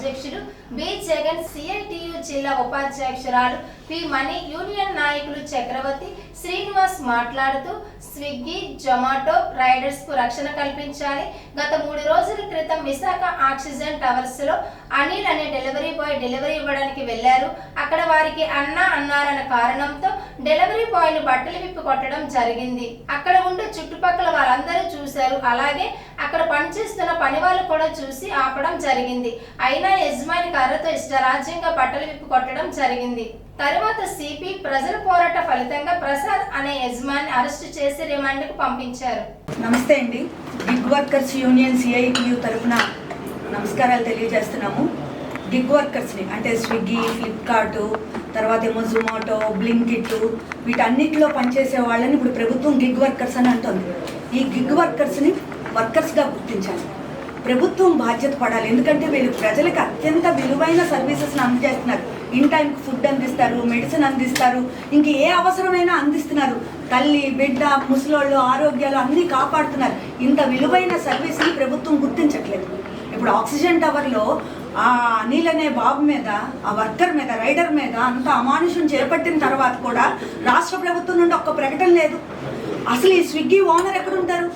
అధ్యక్షులు B Jagan CITU జిల్లా ఉపాధ్యక్షురాలు P మణి union నాయకులు చక్రవర్తి శ్రీనివాస్ మాట్లాడుతూ స్విగ్గీ జొమాటో రైడర్స్కు రక్షణ కల్పించాలి. గత మూడు రోజుల క్రితం విశాఖ ఆక్సిజన్ టవర్స్లో అనిల్ అనే డెలివరీ బాయ్ డెలివరీ ఇవ్వడానికి వెళ్ళారు అక్కడ వారికి అన్న అన్నారన్న కారణంతో డెలివరీ బాయ్ను బట్టలు విప్పి కొట్టడం జరిగింది. అక్కడ ఉండే చుట్టుపక్కల వాళ్ళందరూ చూశారు. అలాగే అక్కడ పనిచేస్తున్న పని వాళ్ళు కూడా చూసి ఆపడం జరిగింది. అయినా యజమాని కర్రతో ఇష్టరాజ్యంగా బట్టలు విప్పు కొట్టడం జరిగింది. తరువాత సిపి ప్రజల పోరాట ఫలితంగా ప్రసాద్ అనే యజమాని అరెస్టు చేసి రిమాండ్కు పంపించారు. నమస్తే అండి. గిగ్ వర్కర్స్ యూనియన్ సిఐటియు తరఫున నమస్కారాలు తెలియజేస్తున్నాము. గిగ్ వర్కర్స్ని అంటే స్విగ్గీ ఫ్లిప్కార్ట్ తర్వాత ఏమో జొమాటో బ్లింకిట్ వీటన్నిటిలో పనిచేసే వాళ్ళని ఇప్పుడు ప్రభుత్వం గిగ్ వర్కర్స్ అని అంటుంది. ఈ గిగ్ వర్కర్స్ని వర్కర్స్గా గుర్తించాలి. ప్రభుత్వం బాధ్యత పడాలి. ఎందుకంటే వీళ్ళు ప్రజలకు అత్యంత విలువైన సర్వీసెస్ని అందజేస్తున్నారు ఇన్ టైంకి ఫుడ్ అందిస్తారు మెడిసిన్ అందిస్తారు ఇంక ఏ అవసరమైనా అందిస్తున్నారు. తల్లి బిడ్డ ముసలోళ్ళు ఆరోగ్యాలు అన్నీ కాపాడుతున్నారు. ఇంత విలువైన సర్వీస్ని ప్రభుత్వం గుర్తించట్లేదు. ఇప్పుడు ఆక్సిజన్ టవర్లో ఆ అనిల్ అనే బాబు మీద ఆ వర్కర్ మీద రైడర్ మీద అంత అమానుషం చేపట్టిన తర్వాత కూడా రాష్ట్ర ప్రభుత్వం నుండి ఒక్క ప్రకటన లేదు. అసలు ఈ స్విగ్గీ ఓనర్ ఎక్కడుంటారు?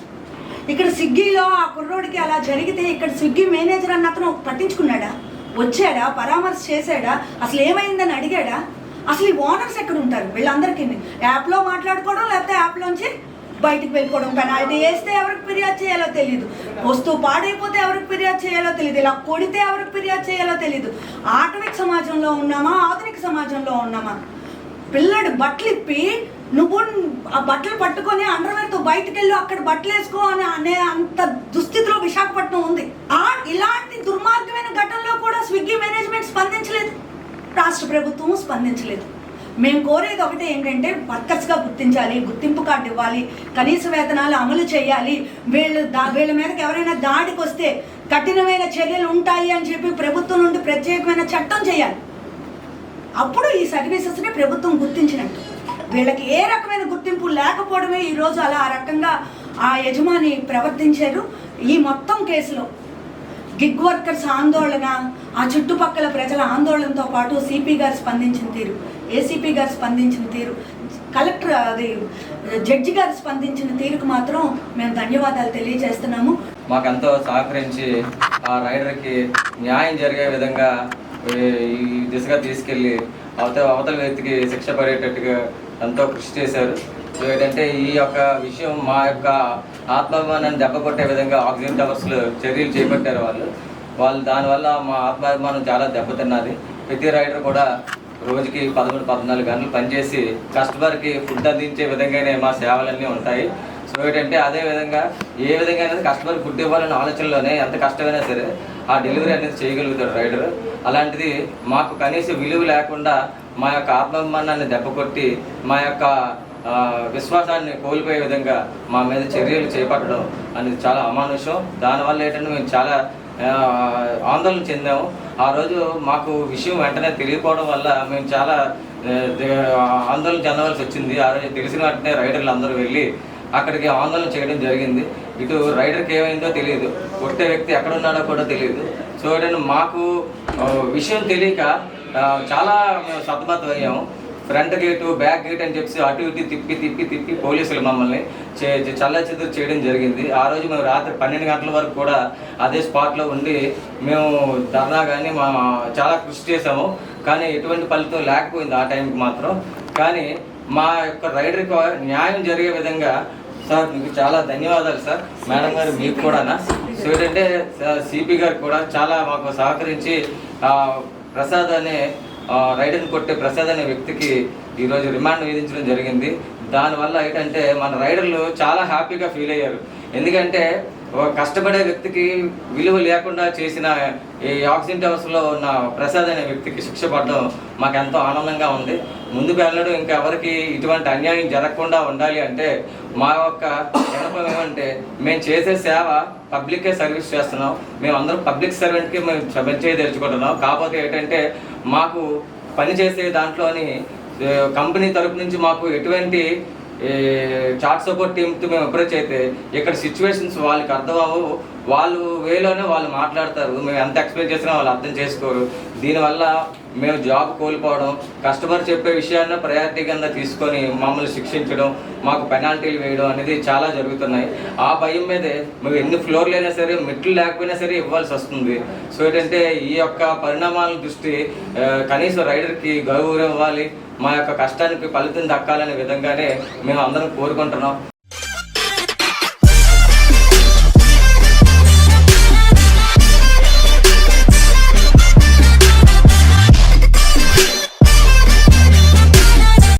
ఇక్కడ స్విగ్గీలో ఆ కుర్రోడికి అలా జరిగితే ఇక్కడ స్విగ్గీ మేనేజర్ అన్న అతను పట్టించుకున్నాడా? వచ్చాడా? పరామర్శ చేశాడా? అసలు ఏమైందని అడిగాడా? అసలు ఈ ఓనర్స్ ఎక్కడ ఉంటారు వీళ్ళందరికీ యాప్లో మాట్లాడుకోవడం లేకపోతే యాప్లోంచి బయటికి వెళ్ళిపోవడం పెనాల్టీ వేస్తే ఎవరికి ఫిర్యాదు చేయాలో తెలియదు వస్తువు పాడైపోతే ఎవరికి ఫిర్యాదు చేయాలో తెలియదు ఇలా కొడితే ఎవరికి ఫిర్యాదు చేయాలో తెలియదు ఆటవిక సమాజంలో ఉన్నామా? ఆధునిక సమాజంలో ఉన్నామా? పిల్లడు బట్టలు ఇప్పి నువ్వు ఆ బట్టలు పట్టుకొని అండర్వేర్ బయటకు వెళ్ళు అక్కడ బట్టలు వేసుకో అని అనే అంత దుస్థితిలో విశాఖపట్నం ఉంది. ఆ ఇలాంటి దుర్మార్గమైన ఘటనలో కూడా స్విగ్గీ మేనేజ్మెంట్ స్పందించలేదు. రాష్ట్ర ప్రభుత్వం స్పందించలేదు. మేము కోరేది ఒకటే ఏంటంటే వర్కర్స్గా గుర్తించాలి గుర్తింపు కార్డు ఇవ్వాలి కనీస వేతనాలు అమలు చేయాలి. వీళ్ళు దా వీళ్ళ మీదకి ఎవరైనా దాడికి వస్తే కఠినమైన చర్యలు ఉంటాయి అని చెప్పి ప్రభుత్వం నుండి ప్రత్యేకమైన చట్టం చేయాలి. అప్పుడు ఈ సర్వీసెస్ని ప్రభుత్వం గుర్తించినట్టు. వీళ్ళకి ఏ రకమైన గుర్తింపు లేకపోవడమే ఈరోజు అలా ఆ రకంగా ఆ యజమాని ప్రవర్తించారు. ఈ మొత్తం కేసులో గిగ్ వర్కర్స్ ఆందోళన ఆ చుట్టుపక్కల ప్రజల ఆందోళనతో పాటు సిపి గారు స్పందించిన తీరు ఏసీపీ గారు స్పందించిన తీరు కలెక్టర్ అది జడ్జి గారు స్పందించిన తీరుకు మాత్రం మేము ధన్యవాదాలు తెలియజేస్తున్నాము. మాకెంతో సహకరించి ఆ రైడర్కి న్యాయం జరిగే విధంగా ఈ ఈ దిశగా తీసుకెళ్ళి అవతల అవతల వ్యక్తికి శిక్ష పడేటట్టుగా ఎంతో కృషి చేశారు. సో ఏంటంటే ఈ యొక్క విషయం మా యొక్క ఆత్మాభిమానాన్ని దెబ్బ కొట్టే విధంగా ఆక్సిజన్ టవర్స్లో చర్యలు చేపట్టారు వాళ్ళు. వాళ్ళు దానివల్ల మా ఆత్మాభిమానం చాలా దెబ్బతిన్నది ప్రతి రైడర్ కూడా రోజుకి పదమూడు పద్నాలుగు గంటలు పనిచేసి కస్టమర్కి ఫుడ్ అందించే విధంగానే మా సేవలన్నీ ఉంటాయి. సో ఏంటంటే అదే విధంగా ఏ విధంగా అనేది కస్టమర్ ఫుడ్ ఇవ్వాలనే ఆలోచనలోనే ఎంత కష్టమైనా సరే ఆ డెలివరీ అనేది చేయగలుగుతాడు రైడర్ అలాంటిది మాకు కనీసం విలువ లేకుండా మా యొక్క ఆత్మాభిమానాన్ని దెబ్బకొట్టి మా యొక్క విశ్వాసాన్ని కోల్పోయే విధంగా మా మీద చర్యలు చేపట్టడం అనేది చాలా అమానుషం. దానివల్ల ఏంటంటే మేము చాలా ఆందోళన చెందాము. ఆ రోజు మాకు విషయం వెంటనే తెలియకపోవడం వల్ల మేము చాలా ఆందోళన చెందవలసి వచ్చింది. ఆ రోజు తెలిసిన వెంటనే రైడర్లు అందరూ వెళ్ళి అక్కడికి ఆందోళన చేయడం జరిగింది. ఇటు రైడర్కి ఏమైందో తెలియదు. కొట్టే వ్యక్తి ఎక్కడ ఉన్నాడో కూడా తెలియదు. సో ఏంటంటే మాకు విషయం తెలియక చాలా మేము సతమతం అయ్యాము. ఫ్రంట్ గేటు బ్యాక్ గేట్ అని చెప్పి అటు ఇటు తిప్పి తిప్పి తిప్పి పోలీసులు మమ్మల్ని చే చల్ల చెదురు చేయడం జరిగింది. ఆ రోజు మేము రాత్రి పన్నెండు గంటల వరకు కూడా అదే స్పాట్లో ఉండి మేము ధర్నా కానీ మా చాలా కృషి చేసాము కానీ ఎటువంటి ఫలితం లేకపోయింది ఆ టైంకి మాత్రం. కానీ మా యొక్క రైడర్కి న్యాయం జరిగే విధంగా సార్ మీకు చాలా ధన్యవాదాలు సార్. మేడం గారు మీకు కూడానా. సో ఏంటంటే సిపి గారు కూడా చాలా మాకు సహకరించి ప్రసాద్ అనే రైడర్ని కొట్టే ప్రసాద్ అనే వ్యక్తికి ఈరోజు రిమాండ్ విధించడం జరిగింది. దానివల్ల ఏంటంటే మన రైడర్లు చాలా హ్యాపీగా ఫీల్ అయ్యారు. ఎందుకంటే కష్టపడే వ్యక్తికి విలువ లేకుండా చేసిన ఈ ఆక్సిజన్ టవర్స్లో ఉన్న ప్రసాద్ అనే వ్యక్తికి శిక్ష పడడం మాకు ఎంతో ఆనందంగా ఉంది. ముందుకు వెళ్ళడం ఇంకా ఎవరికి ఇటువంటి అన్యాయం జరగకుండా ఉండాలి అంటే మా యొక్క వినపం ఏమంటే మేము చేసే సేవ పబ్లిక్కే సర్వీస్ చేస్తున్నాం. మేము అందరం పబ్లిక్ సర్వెంట్కి మేము పనిచేయ తెలుసుకుంటున్నాం కాకపోతే ఏంటంటే మాకు పని చేసే దాంట్లోని కంపెనీ తరపు నుంచి మాకు ఎటువంటి చాట్ సపోర్ట్ టీమ్తో మేము అప్రోచ్ అయితే ఇక్కడ సిచ్యువేషన్స్ వాళ్ళకి అర్థం అవ్వవు. వాళ్ళు వేలోనే వాళ్ళు మాట్లాడతారు. మేము ఎంత ఎక్స్ప్లెయిన్ చేసినా వాళ్ళు అర్థం చేసుకోరు. దీనివల్ల మేము జాబ్ కోల్పోవడం కస్టమర్ చెప్పే విషయాన్ని ప్రయారిటీ కింద తీసుకొని మమ్మల్ని శిక్షించడం మాకు పెనాల్టీలు వేయడం అనేది చాలా జరుగుతున్నాయి. ఆ భయం మీదే మేము ఎన్ని ఫ్లోర్లు అయినా సరే మెట్లు లేకపోయినా సరే ఇవ్వాల్సి వస్తుంది. సో ఏంటంటే ఈ యొక్క పరిణామాల దృష్టి కనీసం రైడర్కి గౌరవం ఇవ్వాలి మా యొక్క కష్టానికి ఫలితం దక్కాలనే విధంగానే మేము అందరం కోరుకుంటున్నాం.